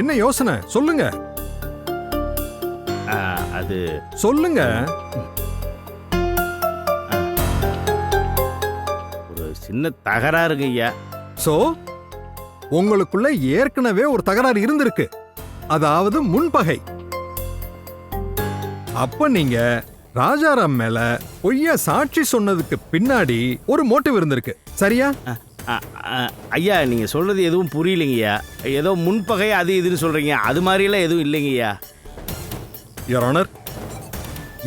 என்ன யோசனை? சொல்லுங்க. அது சொல்லுங்க. ஒரு சின்ன தகராறுங்க ஐயா. சோ உங்களுக்குள்ள ஏற்கனவே ஒரு தகராறு இருந்திருக்கு. அதாவது முன்பகை. அப்ப நீங்க ராஜாராம் மேல பொய்யா சாட்சி சொன்னதுக்கு பின்னாடி ஒரு மோட்டிவ் இருந்திருக்கு. சரியா? ஐயா நீங்கள் சொல்கிறது எதுவும் புரியலைங்கய்யா. ஏதோ முன்பகை அது இதுன்னு சொல்கிறீங்க அது மாதிரிலாம் எதுவும் இல்லைங்கய்யா. யுவர் ஆனர்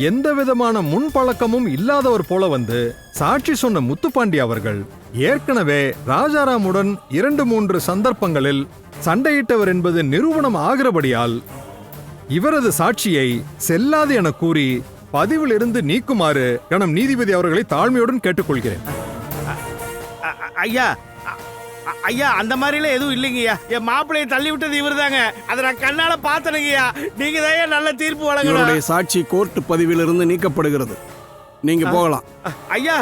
எந்த விதமான முன்பழக்கமும் இல்லாதவர் போல வந்து சாட்சி சொன்ன முத்துப்பாண்டி அவர்கள் ஏற்கனவே ராஜாராமுடன் இரண்டு மூன்று சந்தர்ப்பங்களில் சண்டையிட்டவர் என்பது நிரூபணம் ஆகிறபடியால் இவரது சாட்சியை செல்லாது என கூறி பதிவில் இருந்து நீக்குமாறு கணம் நீதிபதி அவர்களை தாழ்மையுடன் கேட்டுக்கொள்கிறேன். ஐயா ஐயா அந்த மாதிரிலாம் எதுவும் இல்லைங்கய்யா. என் மாப்பிள்ளையை தள்ளி விட்டது இவர் தாங்க அதை நான் கண்ணால பார்த்தனுங்கய்யா. நீங்க தான் நல்ல தீர்ப்பு வழங்கணும். சாட்சி கோர்ட் பதிவிலிருந்து நீக்கப்படுகிறது. நீங்க போகலாம். ஐயா.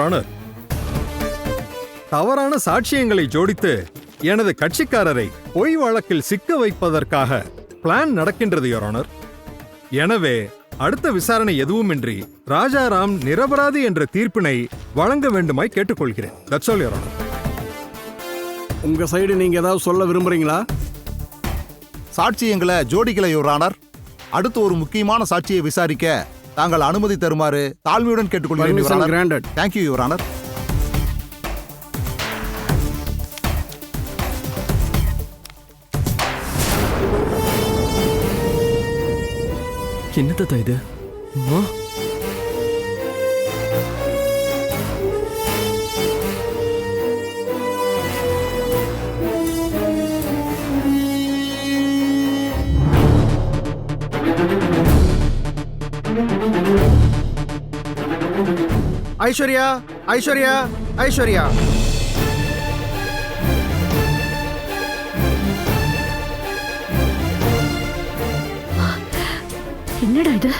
ஆனர் தவறான சாட்சியங்களை ஜோடித்து எனது கட்சிக்காரரை பொய் வழக்கில் சிக்க வைப்பதற்காக பிளான் நடக்கின்றது ஆனர் எனவே அடுத்த விசாரணை எதுவுமின்றி ராஜாராம் நிரபராதி என்ற தீர்ப்பினை வழங்க வேண்டுமாய் கேட்டுக்கொள்கிறேன். தட்ஸ் ஆல் யுவர் ஆனர் உங்க சைடு நீங்க ஏதாவது சொல்ல விரும்புறீங்களா? சாட்சியங்களை ஜோடிக்கல யுவரானர் அடுத்து ஒரு முக்கியமான சாட்சியை விசாரிக்க தாங்கள் அனுமதி தருமாறு தாழ்மையுடன் கேட்டுக்கொள்கிறேன் தேங்க்யூ யுவரானர் என்ன தாத்தா இது? ஐஸ்வர்யா ஐஸ்வர்யா ஐஸ்வர்யா. என்னடா இது?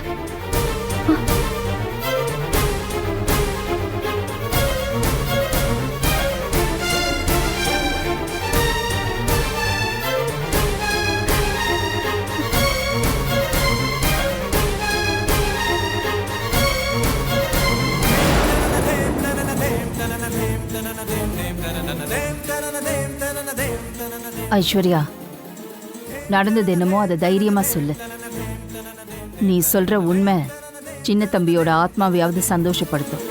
ஐஸ்வர்யா நடந்தது என்னமோ அதை தைரியமா சொல்லு. நீ சொல்ற உண்மை சின்ன தம்பியோட ஆத்மாவையாவது சந்தோஷப்படுத்தும்.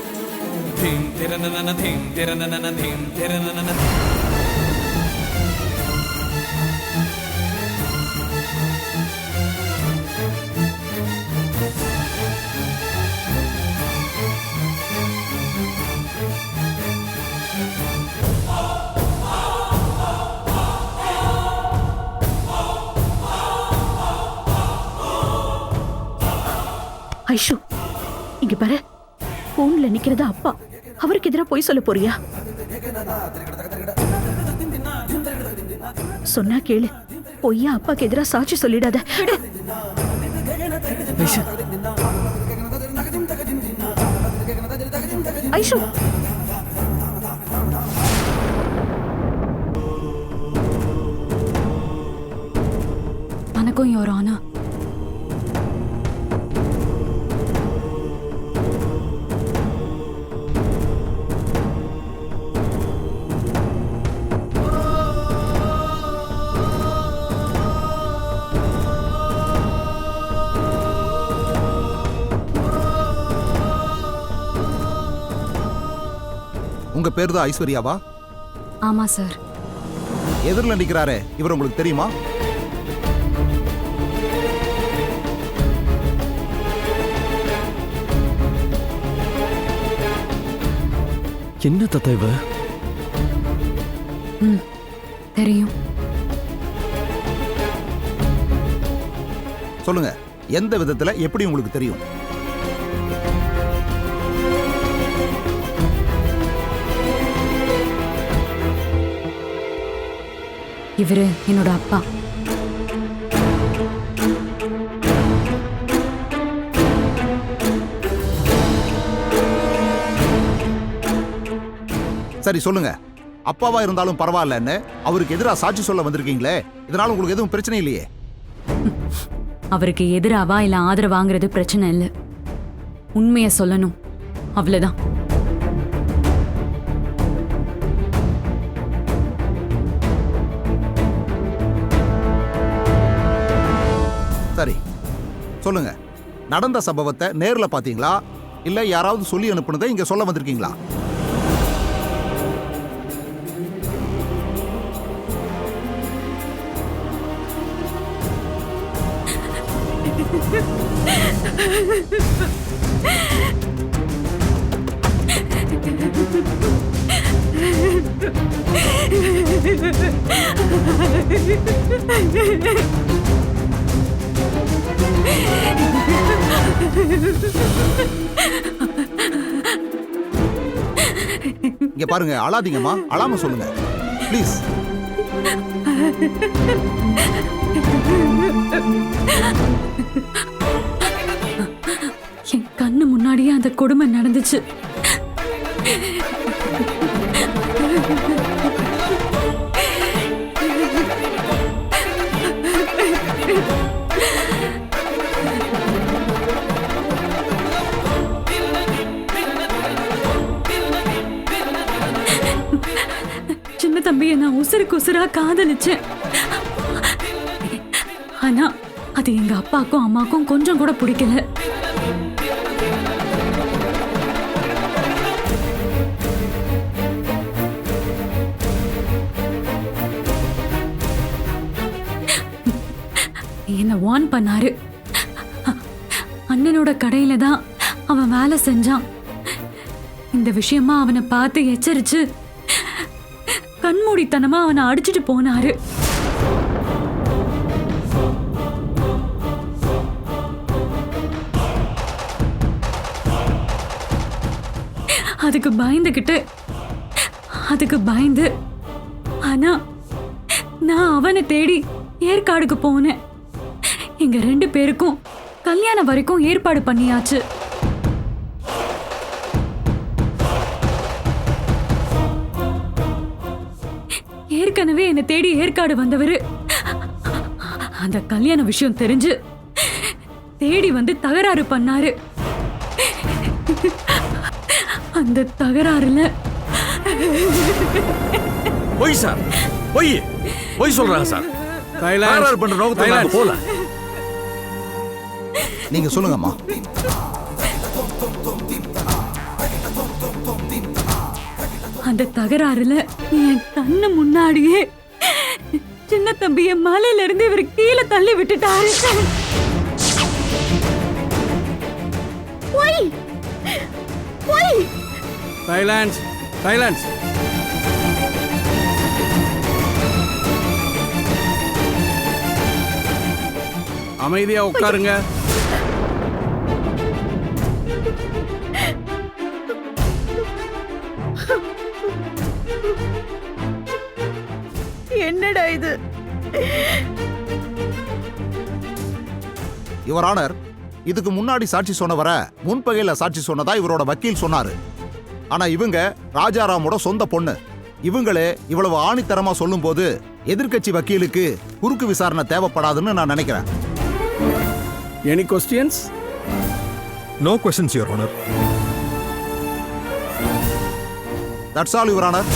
ஐஷு இங்க பாரு. போன்ல நிக்கிறது அப்பா. அவருக்கு எதிரா போய் சொல்ல போறியா? சொன்னா கேளு. பொய்யா அப்பாக்கு எதிரா சாட்சி சொல்லிடாத. ஐஷு. வணக்கம் யோர் ஆனா உங்க பேர் தான் ஐஸ்வர்யாவா? ஆமா சார். எதிரில் நிற்கிறாரே இவர் உங்களுக்கு தெரியுமா? என்ன தாத்தா இவ ம் தெரியும். சொல்லுங்க எந்த விதத்துல எப்படி உங்களுக்கு தெரியும்? இவரு என்னோட அப்பா. சரி சொல்லுங்க. அப்பாவா இருந்தாலும் பரவாயில்லன்னு அவருக்கு எதிராக சாட்சி சொல்ல வந்திருக்கீங்களே? இதனால உங்களுக்கு எதுவும் பிரச்சனை இல்லையே? அவருக்கு எதிராவா இல்ல ஆதரவாங்கிறது பிரச்சனை இல்ல. உண்மைய சொல்லணும். அவ்வளவுதான். சரி. சொல்லுங்க. நடந்த சம்பவத்தை நேர்ல பாத்தீங்களா? இல்ல யாராவது சொல்லி அனுப்புனதை இங்க சொல்ல வந்திருக்கீங்களா? இங்க பாருங்க அழாதீங்கம்மா. அழாம சொல்லுங்க. ப்ளீஸ் என் கண்ணு முன்னாடியே அந்த கொடுமை நடந்துச்சு. உசுருக்கு உசுரா காதலிச்சேன். ஆனா அது எங்க அப்பாக்கும் அம்மாக்கும் கொஞ்சம் கூட பிடிக்கல. என்ன வான் பண்ணாரு. அண்ணனோட கடையில தான் அவன் வேலை செஞ்சான். இந்த விஷயமா அவனை பார்த்து எச்சரிச்சு கண்மூடித்தனமா அவனை அடிச்சிட்டு போனாரு. அதுக்கு பயந்துகிட்டு அதுக்கு பயந்து ஆனா நான் அவனை தேடி ஏற்காடுக்கு போனேன். எங்க ரெண்டு பேருக்கும் கல்யாணம் வரைக்கும் ஏற்பாடு பண்ணியாச்சு. ஏற்கனவே என்னை தேடி ஏற்காடு வந்தவர். அந்த கல்யாண விஷயம் தெரிஞ்சு தேடி வந்து தகராறு பண்ணாரு. அந்த தகராறுல பொய் சார் பொய் பொய் சொல்றாங்க சார். தகராறு பண்ற நோக்கத்துல நாங்க போல நீங்க சொல்லுங்கம்மா. அந்த தகராறுல என் கண்ணு முன்னாடியே சின்ன தம்பிய மலையில இருந்து இவர் கீழே தள்ளி விட்டுட்டாரு. ஒய் ஒய் சைலன்ஸ் சைலன்ஸ் அமைதியா உட்காருங்க. என்னடா இது? யுவர் ஆனர் இதுக்கு முன்னாடி சாட்சி சொன்னவரை முன்பகையில சாட்சி சொன்னதா இவரோட வக்கீல் சொன்னாரு. ஆனா இவங்க ராஜாராமோட சொந்த பொண்ணு. இவங்களே இவ்வளவு ஆணித்தரமா சொல்லும்போது எதிர்க்கட்சி வக்கீலுக்கு குறுக்கு விசாரணை தேவைப்படாதுன்னு நான் நினைக்கிறேன். Any questions no questions your honour that's all your honour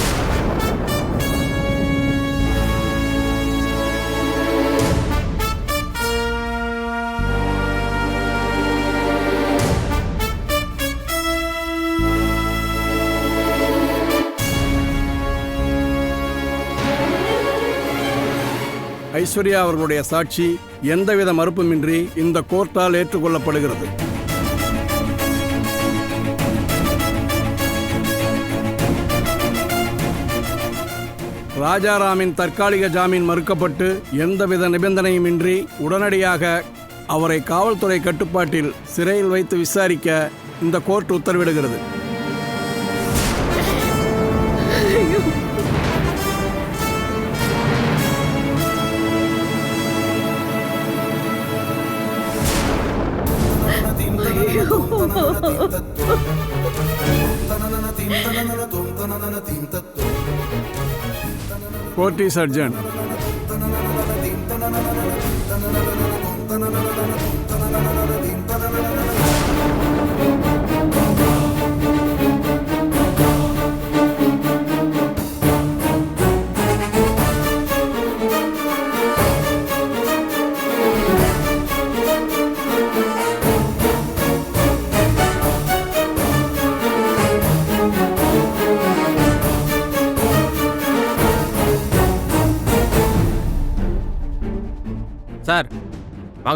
Aishwarya அவர்களுடைய சாட்சி எந்தவித மறுப்புமின்றி இந்த கோர்ட்டால் ஏற்றுக்கொள்ளப்படுகிறது. ராஜாராமின் தற்காலிக ஜாமீன் மறுக்கப்பட்டு எந்தவித நிபந்தனையுமின்றி உடனடியாக அவரை காவல்துறை கட்டுப்பாட்டில் சிறையில் வைத்து விசாரிக்க இந்த கோர்ட் உத்தரவிடுகிறது. Court is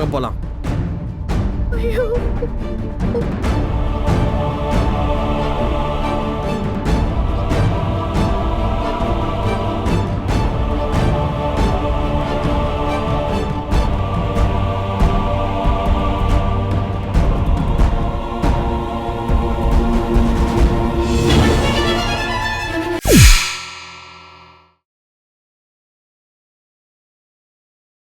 urgent